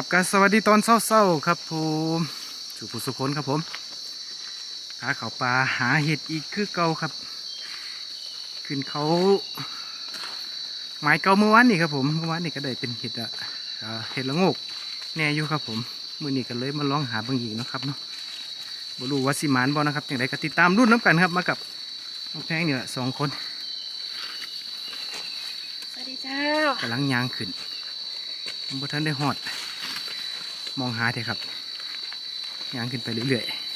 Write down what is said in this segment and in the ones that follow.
ครับก็สวัสดีตอนเศร้าๆครับผมสุภุสุคนครับผมหาเขาวปลาหาเห็ดอีกคือเก่าครับ ขึ้นเขาไม้เก่าเมื่อวานนี่ครับผมเมื่อวานนี่ก็ได้เป็นเห็ดอะเอ่อเห็ดละโงกแน่อยู่ครับผมมื่อนี้ก็เลยมาลองหาบางอีกเนาะครับเนาะบรู้ว่าสิหมานบอนะครับอย่างไรก็ติดตามรุ่นน้ำกันครับมากับน้องแพงเนี่ยสองคนสวัสดีเจ้ากำลังยางขึ้นบ่ทันได้หอด มองหาเถอะครับย่างขึ้นไปเรื่อยๆ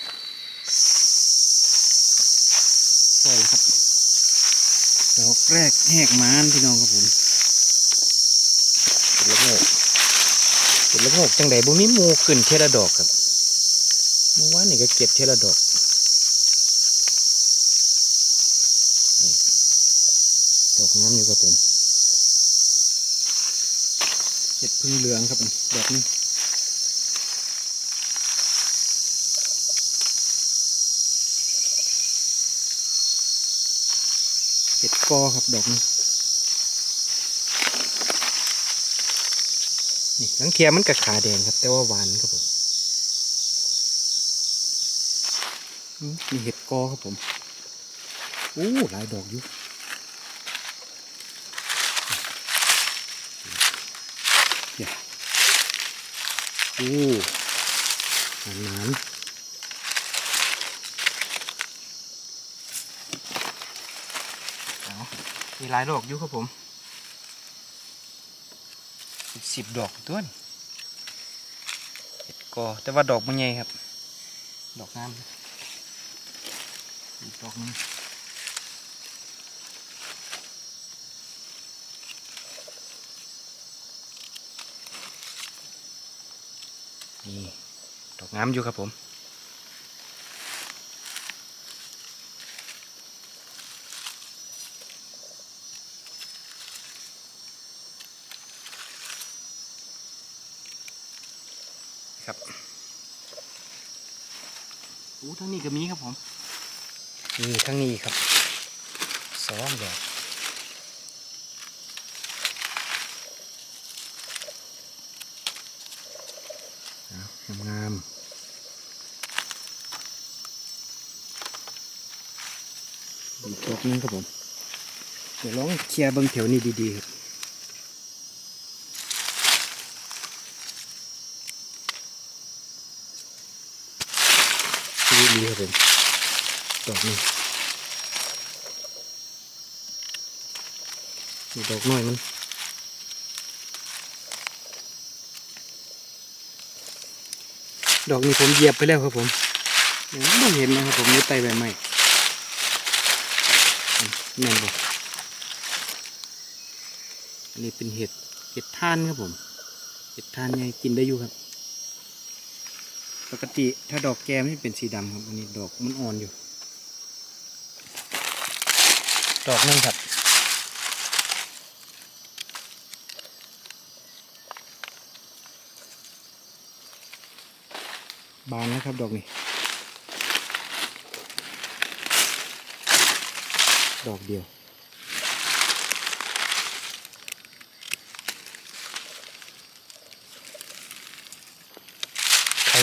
ใช่แล้วครับ ดอกแรกแหกมานพี่น้องครับผมเป็นละโงกเป็นละโงกจังใดบ่มีมูขึ้นเทละดอกครับเมื่อวานนี่ก็เก็บเทละดอกดอกงามอยู่ครับผมเห็ดพึ่งเหลืองครับดอกนี้ เห็ดกอครับดอกนี้นี่ทั้งเทียมันกับขาแดงครับ แต่ว่าหวานครับผมมีเห็ดกอครับผมโอ้หลายดอกอยู่อย่าโอ้หนานเอา มีหลายดอกอยู่ครับผมสิบสิบดอกตัวนี่เห็ดกอแต่ว่าดอกมันใหญ่ครับ ดอกงามอีกดอกหนึงนี่ดอกงามอยู่ครับผม ทั้งนี้ก็มีครับผมนี่ทั้งนี้ครับสองดอกงามอีกดอกนึงครับผม เดี๋ยวลองเคลียร์เบิ้งแถวนี้ดีๆครับ ดีครับผมดอกนี้มีดอกน้อยมันดอกนี้ผมเหยียบไปแล้วครับผมไม่เห็นนะครับผมนี่ไตใบไม้แม่นบ่อันนี้เป็นเห็ด เห็ดท่านครับผม เห็ดท่านไงกินได้อยู่ครับ ปกติถ้าดอกแก้มนี่เป็นสีดำครับอันนี้ดอกมันอ่อนอยู่ ดอกนึงครับบานนะครับดอกนี้ ดอกเดียว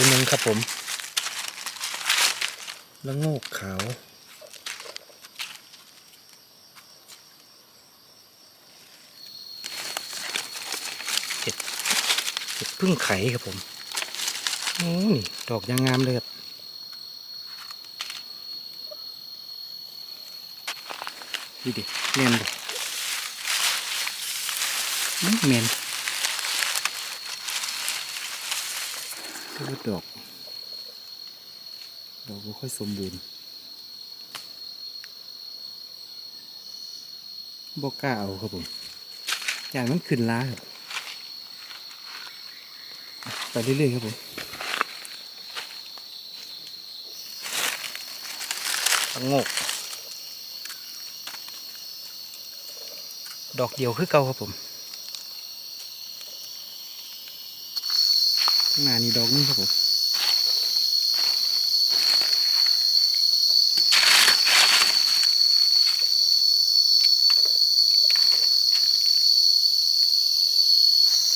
หนึ่งครับผมแล้วโงกขาวเห็ดเห็ดพึ่งไข่ครับผมโอ้นี่ดอกยังงามเลยครับดูดิเมียนดิอื้อเมียน ก็ดอก ดอกไม่ค่อยสมบูรณ์บอกกล้าเอาครับผม อย่างมันขึ้นล้าครับไปเรื่อยๆครับผมตังงก ดอกเดียวคือเก่าครับผมข้าง หน้านี่ดอกนึงครับผม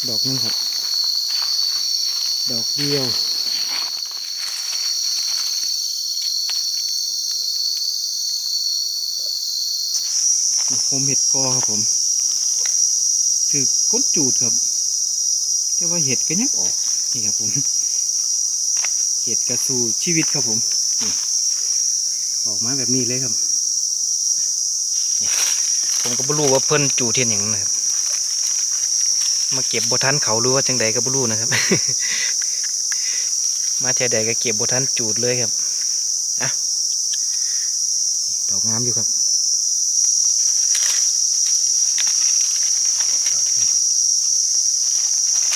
ดอกนึงครับ ดอกเดียวผมเห็ดกอครับผมถือก้นจูดครับ แต่ว่าเห็ดก็ยังออก นี่ครับผมเห็ดกระสูชีวิตครับผมนี่ออกมาแบบนี้เลยครับผมก็ไม่รู้ว่าเพิ่นจูเทียนอย่างนะครับมาเก็บบทันเขาหรือว่าจังใดก็ไม่รู้นะครับ มาแถวใดก็เก็บบทันจูดเลยครับอะดอกงามอยู่ครับ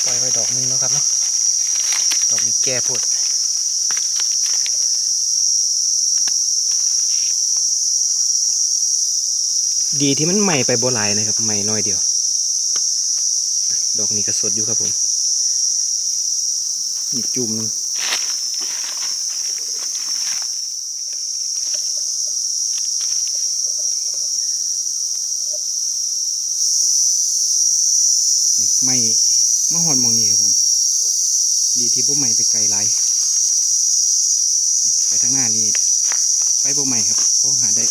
ปล่อยไว้ดอกหนึงแล้วครับเนาะ ดอกนี้แก่โพดดีที่มันใหม่ไปโบหลายนะครับใหม่น้อยเดียว ดอกนี้ก็สดอยู่ครับผมนี่จุ่มหนึงไม่มะฮอนมองนี้ครับผม ดีที่บ่ใหม่ไปไกลหลายไปทางหน้านี่ไฟบ่ใหม่ครับเพราะหาได้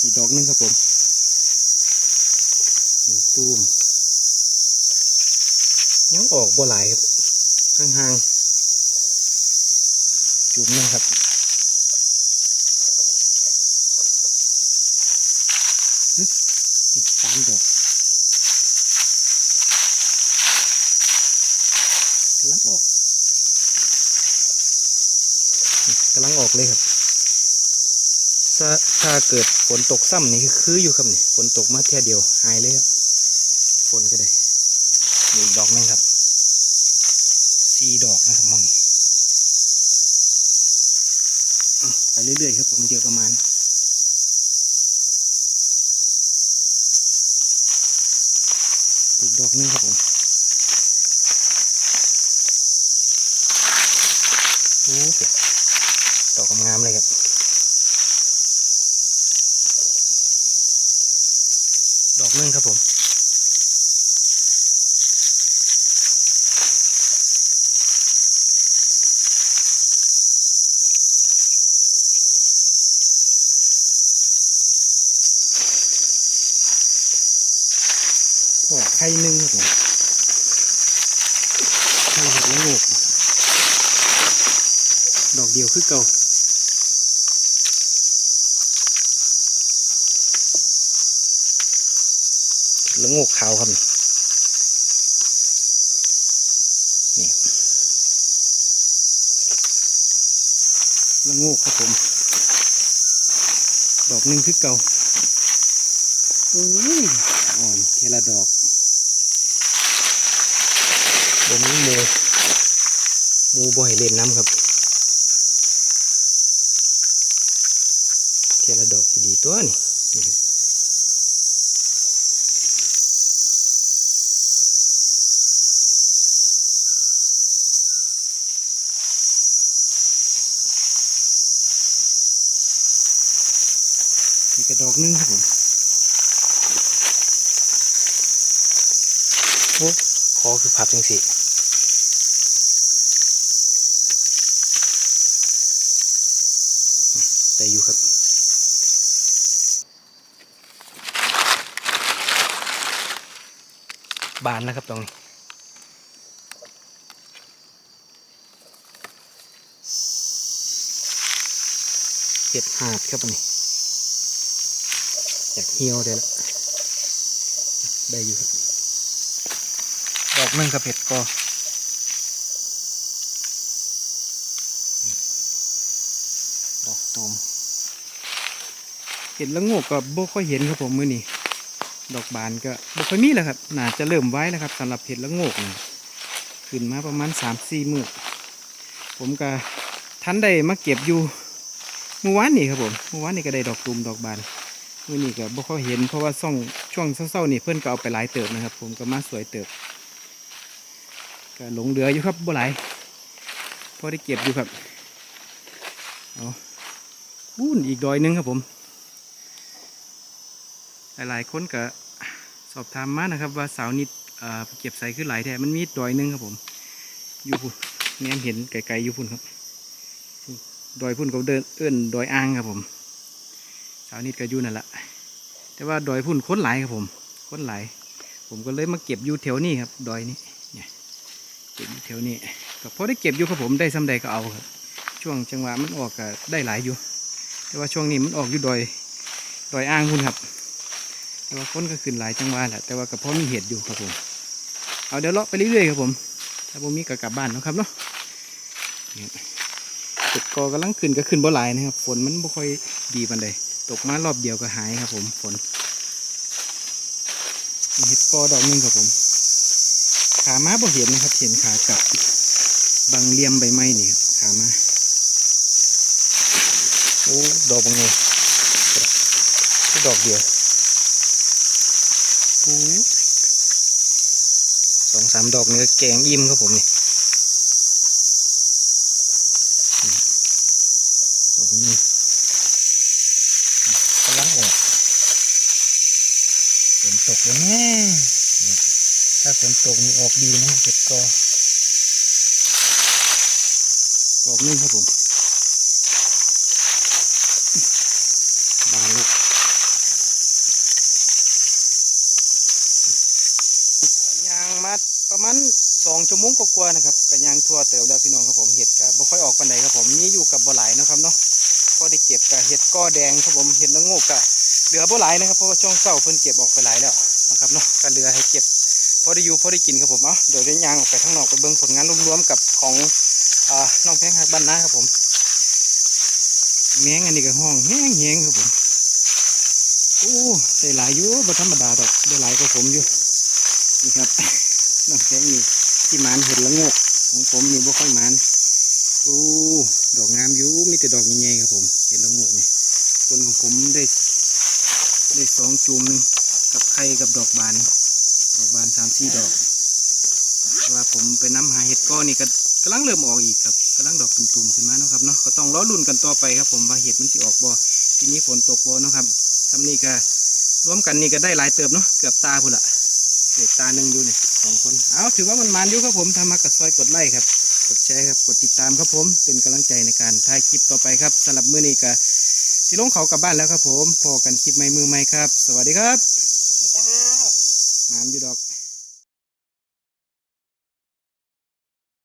อีกดอกหนึงครับผมตูมยังออกบ่หลายครับห่างๆจุ่มหนึงครับฮึอีกสามดอกกำลังออกนี่กำลัง ออกเลยครับ ถ้าถ้าเกิดฝนตกซ้ำนี่คือคืออยู่ครับนี่ฝนตกมาแค่เดียวหายเลยครับฝนก็ได้มีอีกดอกหนึงครับสี่ดอกนะครับมองไปเรื่อยๆครับผมเดียวประมาณอีกดอกหนึงครับผมโอ้โห ดอกงามเลยครับดอกนึงครับผมโอ้ไข่หนึ่งครับผมไข่เห็ดละโงกดอกเดียวคือเก่า ละโงกขาวครับนี่นี่ละโงกครับผม ดอกหนึ่งคือเก่าโอ้ยอ่อนเทละดอกบนนี้หมูหมูบ่อยเล่นน้ำครับเทละดอกดีตัวนี่นี่ครับ อีกกระ ดอกหนึงครับผมโอ้คอคือพับจังสิได้อยู่ครับบานนะครับตรงนี้เห็ดหาดครับอันนี้อยาก เหี่ยวได้ละได้อยู่ดอกนึงกับเห็ดก็ดอกตูมเห็ดละโงกก็บ่ค่อยเห็นครับผมมือนี้ดอกบานก็บ่ค่อยมีแล้วครับน่าจะเริ่มไว้แล้วครับสำหรับเห็ดละโงกขึ้นมาประมาณสามสี่มื้อผมก็ทันได้มาเก็บอยู่เมื่อวานนี่ครับผมเมื่อวานนี่ก็ได้ดอกตูมดอกบาน มื่อนี้ก็บ่ค่อยเห็นเพราะว่าซ่องช่วงเศร้าๆนี่เพื่อนก็เอาไปหลายเติบนะครับ ผมก็มาสวยเติบก็หลงเหลืออยู่ครับบ่หลายพอได้เก็บอยู่ครับเอาอู้นอีกดอยหนึงครับผม หลายๆคนก็สอบถามมานะครับ ว่าสาวนิดเอ่อเก็บใส่ขึ้นหลายแท้มันมีดอยหนึงครับผม อยู่พุ่นแนมเห็นไกลๆอยู่พุ่นครับดอยพุ่นเขาเดินเอื้อนดอยอ่างครับผมสาวนิดก็อยู่นั่นแหละ แต่ว่าดอยพุ่นค้นหลายครับผมค้นหลายผมก็เลยมาเก็บอยู่แถวนี้ครับ ดอยนี้เนี่ยเก็บอยู่แถวนี้ก็พอได้เก็บอยู่ครับผมได้สำใดก็เอาครับ ช่วงจังหวะมันออกก็ได้หลายอยู่ แต่ว่าช่วงนี้มันออกอยู่ดอยดอยอ่างพุ่นครับ แต่ว่าคนก็ขึ้นหลายจังหวะแหละแต่ว่าก็พอมีเหตุอยู่ครับผม เอาเดี๋ยวเลาะไปเรื่อยๆครับผม ถ้าผมมีก็กลับบ้านนะครับเนาะนี่ครับเห็ดกอกำลังขึ้นก็ขึ้นบ่หลายนะครับ ฝนมันบ่ค่อยดีปานใด ตกมารอบเดียวก็หายครับผมฝนมีเห็ดกอดอกหนึงครับผม ขามาบ่เห็นนะครับ เห็นขากลับบางเหลี่ยมใบไม้นี่ครับขามาโอ้ดอกบางไงดอกเดียวโอ้สองสามดอกนี่ก็แกงอิ่มครับผมนี่นี่ดอกนี้กำลังออกฝน ตกแล้วแน่เนี่ยถ้าฝนตกนี่ออกดีนะครับเห็ดกอดอกนึงครับผมบานลูกยางมาประมาณสองชั่วโมงกว่าๆนะครับก็ยางทั่วเติบแล้วพี่น้องครับผมเห็ดกับบ่ค่อยออกปันใดครับผมนี่อยู่กับบ่หลายนะครับเนาะก็ได้เก็บกับเห็ดก้อแดงครับผมเห็ดละโงกกะ เหลือบ่หลายนะครับเพราะว่าช่วงเช้าเพิ่นเก็บออกไปหลายแล้วนะครับเนาะก็เหลือให้เก็บพอได้อยู่พอได้กินครับผมเอาเดี๋ยวได้ยางออกไปข้างนอกไปเบิ่งผลงานรวมๆกับของอ่าน้องแพงหักบ้านนาครับผมแมงอันนี้ก็ห้องแห้งๆครับผมโอ้ได้หลายอยู่บ่ธรรมดาดอกได้หลายกว่าผมอยู่นี่ครับน้ำแข็งนี่ที่มันเห็ดละงกของผมนี่บ่ค่อยมันโอ้ดอกงามอยู่มีแต่ดอกใหญ่ๆครับผมเห็ดละงกนี่ส่วนของผมได้ ได้สองจูมหนึ่งกับไข่กับดอกบาน ดอกบานสามสี่ดอก ว่าผมไปน้ำหาเห็ดก้อนนี่ก็กำลังเริ่มออกอีกครับกำลังดอกตุ่มๆขึ้นมาเนาะครับเนาะก็ต้องรอลุ้นกันต่อไปครับผมว่าเห็ดมันสิออกบ่ทีนี้ฝนตกบ่เนาะครับทำนี่ก็รวมกันนี่ก็ได้หลายเติบเนาะเกือบตาพุ่นละเด็กตาหนึ่งอยู่เนี่ยสองคนเอาถือว่ามันมันอยู่ครับผมทำมากับซอยกดไลค์ครับกดแชร์ครับกดติดตามครับผมเป็นกำลังใจในการถ่ายคลิปต่อไปครับสำหรับมื้อนี้ก็ สิลงเขากลับบ้านแล้วครับผมพอกันคลิปใหม่มือใหม่ครับ สวัสดีครับ